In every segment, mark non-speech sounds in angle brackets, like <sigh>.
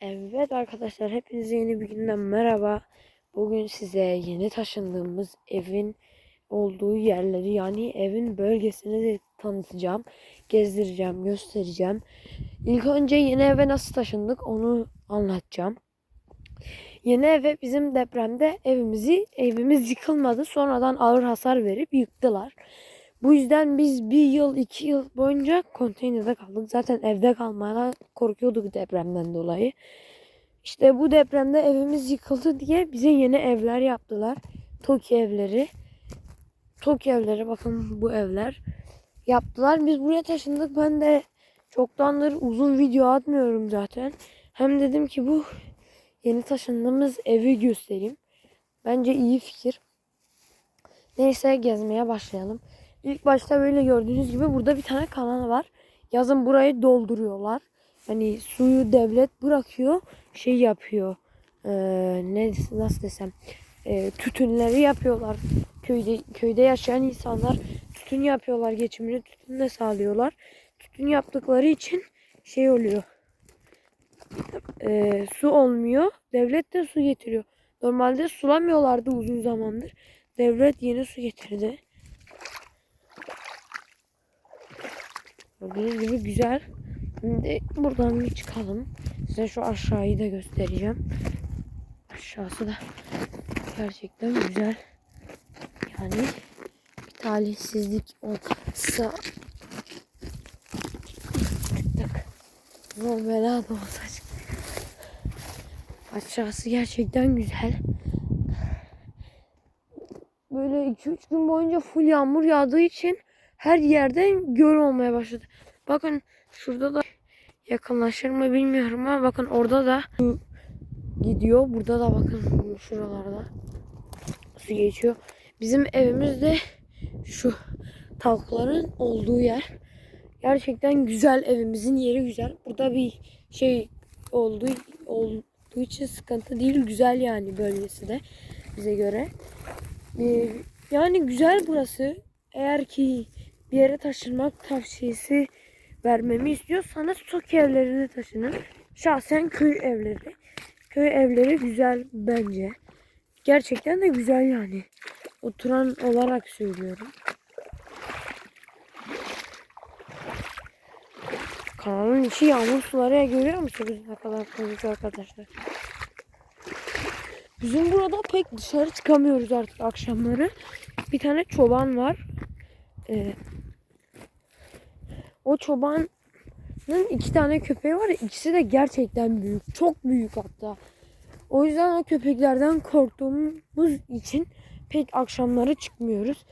Evet arkadaşlar hepinize yeni bir günden merhaba. Bugün size yeni taşındığımız evin olduğu yerleri yani evin bölgesini de tanıtacağım. Gezdireceğim, göstereceğim. İlk önce yeni eve nasıl taşındık onu anlatacağım. Yeni eve bizim depremde evimizi evimiz yıkılmadı. Sonradan ağır hasar verip yıktılar. Bu yüzden biz bir yıl iki yıl boyunca konteynerde kaldık. Zaten evde kalmaya korkuyorduk depremden dolayı. İşte bu depremde evimiz yıkıldı diye bize yeni evler yaptılar. Toki evleri. Toki evleri bakın bu evler yaptılar. Biz buraya taşındık. Ben de çoktandır uzun video atmıyorum zaten. Hem dedim ki bu yeni taşındığımız evi göstereyim. Bence iyi fikir. Neyse gezmeye başlayalım. İlk başta böyle gördüğünüz gibi burada bir tane kanal var. Yazın burayı dolduruyorlar. Hani suyu devlet bırakıyor. Şey yapıyor. Ee, ne nasıl desem ee, tütünleri yapıyorlar. Köyde köyde yaşayan insanlar tütün yapıyorlar. Geçimini tütünle sağlıyorlar. Tütün yaptıkları için şey oluyor. Ee, su olmuyor. Devlet de su getiriyor. Normalde sulamıyorlardı uzun zamandır. Devlet yeni su getirdi. Gördüğünüz gibi güzel. Şimdi buradan bir çıkalım. Size şu aşağıyı da göstereceğim. Aşağısı da gerçekten güzel. Yani bir talihsizlik olsa çıktık. Zor bela da olsa çıktık. Aşağısı gerçekten güzel. Böyle 2-3 gün boyunca full yağmur yağdığı için her yerden göl olmaya başladı. Bakın şurada da yakınlaşır mı bilmiyorum ama bakın orada da su gidiyor. Burada da bakın şuralarda su geçiyor. Bizim evimiz de şu tavukların olduğu yer. Gerçekten güzel evimizin yeri güzel. Burada bir şey olduğu olduğu için sıkıntı değil. Güzel yani bölgesi de bize göre. Ee, yani güzel burası. Eğer ki yere taşınmak tavsiyesi vermemi istiyorsanız Toki evlerine taşının. Şahsen köy evleri. Köy evleri güzel bence. Gerçekten de güzel yani. Oturan olarak söylüyorum. Kanalın içi yağmur suları görüyor musunuz ne kadar koymuş arkadaşlar. Bizim burada pek dışarı çıkamıyoruz artık akşamları. Bir tane çoban var. Ee, o çobanın iki tane köpeği var. İkisi de gerçekten büyük. Çok büyük hatta. O yüzden o köpeklerden korktuğumuz için pek akşamları çıkmıyoruz.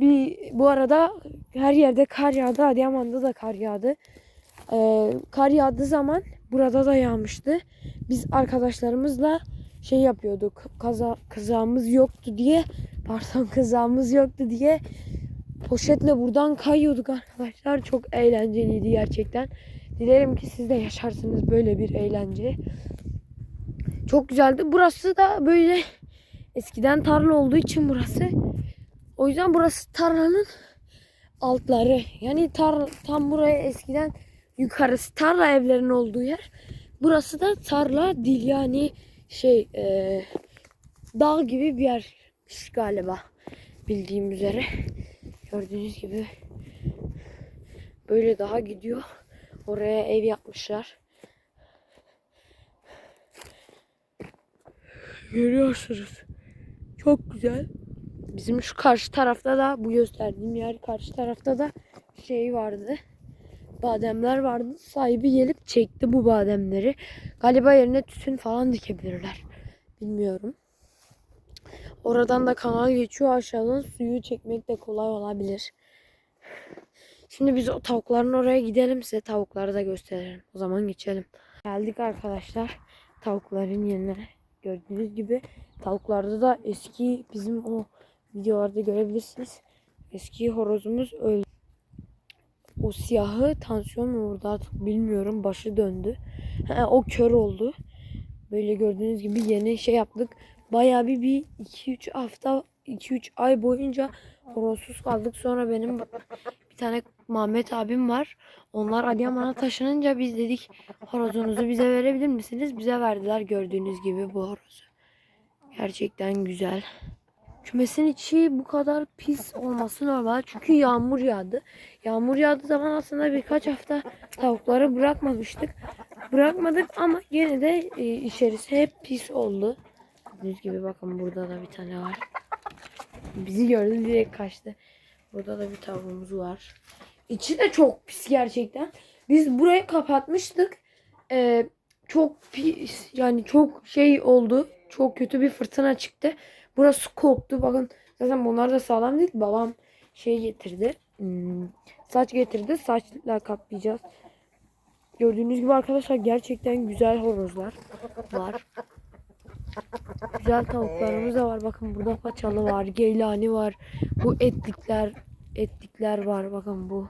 Bir, bu arada her yerde kar yağdı. Adıyaman'da da kar yağdı. Ee, kar yağdığı zaman burada da yağmıştı. Biz arkadaşlarımızla şey yapıyorduk. Kaza, kızağımız yoktu diye pardon <laughs> kızağımız yoktu diye poşetle buradan kayıyorduk arkadaşlar. Çok eğlenceliydi gerçekten. Dilerim ki siz de yaşarsınız böyle bir eğlence. Çok güzeldi. Burası da böyle eskiden tarla olduğu için burası. O yüzden burası tarlanın altları. Yani tar tam buraya eskiden yukarısı tarla evlerin olduğu yer. Burası da tarla değil yani şey e, dağ gibi bir yermiş galiba bildiğim üzere. Gördüğünüz gibi böyle daha gidiyor. Oraya ev yapmışlar. Görüyorsunuz. Çok güzel. Bizim şu karşı tarafta da bu gösterdiğim yer karşı tarafta da şey vardı. Bademler vardı. Sahibi gelip çekti bu bademleri. Galiba yerine tütün falan dikebilirler. Bilmiyorum. Oradan da kanal geçiyor aşağıdan suyu çekmek de kolay olabilir. Şimdi biz o tavukların oraya gidelim size tavukları da gösterelim. O zaman geçelim. Geldik arkadaşlar tavukların yerine. Gördüğünüz gibi tavuklarda da eski bizim o videolarda görebilirsiniz. Eski horozumuz öldü. O siyahı tansiyon mu vurdu artık bilmiyorum. Başı döndü. Ha, o kör oldu. Böyle gördüğünüz gibi yeni şey yaptık. Bayağı bir, bir 2-3 hafta 2-3 ay boyunca horozsuz kaldık. Sonra benim bir tane Mehmet abim var. Onlar Adıyaman'a taşınınca biz dedik horozunuzu bize verebilir misiniz? Bize verdiler gördüğünüz gibi bu horozu. Gerçekten güzel. Kümesin içi bu kadar pis olması normal. Çünkü yağmur yağdı. Yağmur yağdığı zaman aslında birkaç hafta tavukları bırakmamıştık. Bırakmadık ama yine de e, içerisi hep pis oldu. Gördüğünüz gibi bakın burada da bir tane var. Bizi gördü direkt kaçtı. Burada da bir tavuğumuz var. İçi de çok pis gerçekten. Biz burayı kapatmıştık. Ee, çok pis yani çok şey oldu. Çok kötü bir fırtına çıktı. Burası koptu. Bakın zaten bunlar da sağlam değil. Babam şey getirdi. Hmm, saç getirdi. Saçla kaplayacağız. Gördüğünüz gibi arkadaşlar gerçekten güzel horozlar var. Güzel tavuklarımız da var. Bakın burada paçalı var, geylani var. Bu etlikler, etlikler var. Bakın bu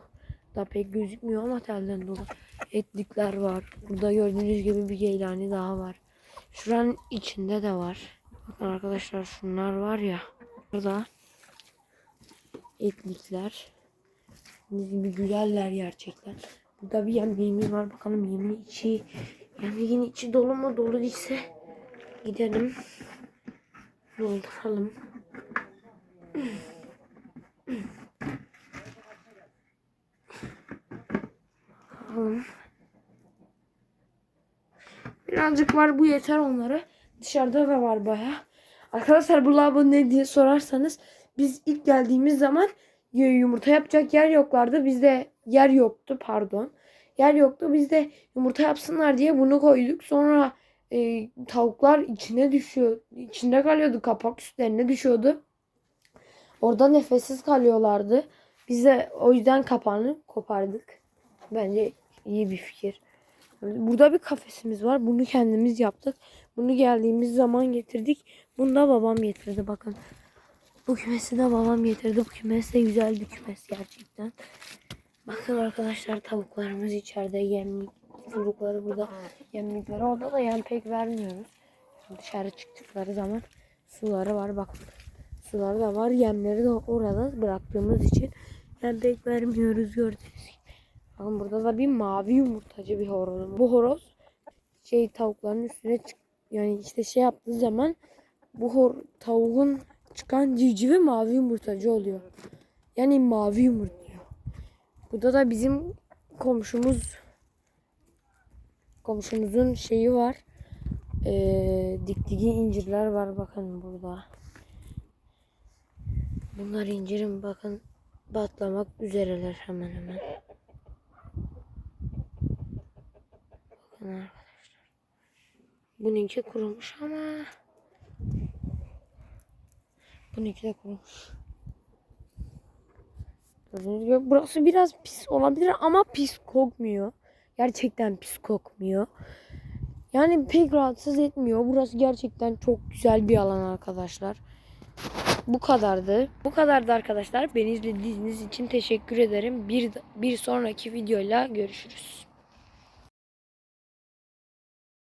da pek gözükmüyor ama telden dolu. Etlikler var. Burada gördüğünüz gibi bir geylani daha var. Şuranın içinde de var. Bakın arkadaşlar şunlar var ya. Burada etlikler. Gördüğünüz gibi güzeller gerçekten. Burada bir yemeğimiz var. Bakalım yemeğin içi yemeğin içi dolu mu? Dolu değilse gidelim. Dolduralım. Bakalım. Birazcık var bu yeter onlara. Dışarıda da var baya. Arkadaşlar bu lavabo ne diye sorarsanız biz ilk geldiğimiz zaman yumurta yapacak yer yoklardı. Bizde yer yoktu pardon. Yer yoktu. Biz de yumurta yapsınlar diye bunu koyduk. Sonra e, tavuklar içine düşüyor. içinde kalıyordu. Kapak üstlerine düşüyordu. Orada nefessiz kalıyorlardı. Biz de o yüzden kapağını kopardık. Bence iyi bir fikir. Burada bir kafesimiz var. Bunu kendimiz yaptık. Bunu geldiğimiz zaman getirdik. Bunu da babam getirdi. Bakın. Bu kümesi de babam getirdi. Bu kümes de güzel bir kümes gerçekten. Bakın arkadaşlar tavuklarımız içeride yemlik. Çocukları burada yemlikleri. Orada da yem pek vermiyoruz. Dışarı çıktıkları zaman suları var. Bakın. Suları da var. Yemleri de orada bıraktığımız için yem pek vermiyoruz gördüğünüz gibi. Bakın burada da bir mavi yumurtacı bir horoz. Bu horoz şey tavukların üstüne çık yani işte şey yaptığı zaman bu hor tavuğun çıkan civcivi mavi yumurtacı oluyor. Yani mavi yumurtluyor. Burada da bizim komşumuz komşumuzun şeyi var. Ee, dikdigi incirler var bakın burada. Bunlar incirin bakın batlamak üzereler hemen hemen. Bakın arkadaşlar. Bununki kurumuş ama bununki de kurumuş. Gördüğünüz gibi burası biraz pis olabilir ama pis kokmuyor. Gerçekten pis kokmuyor. Yani pek rahatsız etmiyor. Burası gerçekten çok güzel bir alan arkadaşlar. Bu kadardı. Bu kadardı arkadaşlar. Beni izlediğiniz için teşekkür ederim. Bir, bir sonraki videoyla görüşürüz.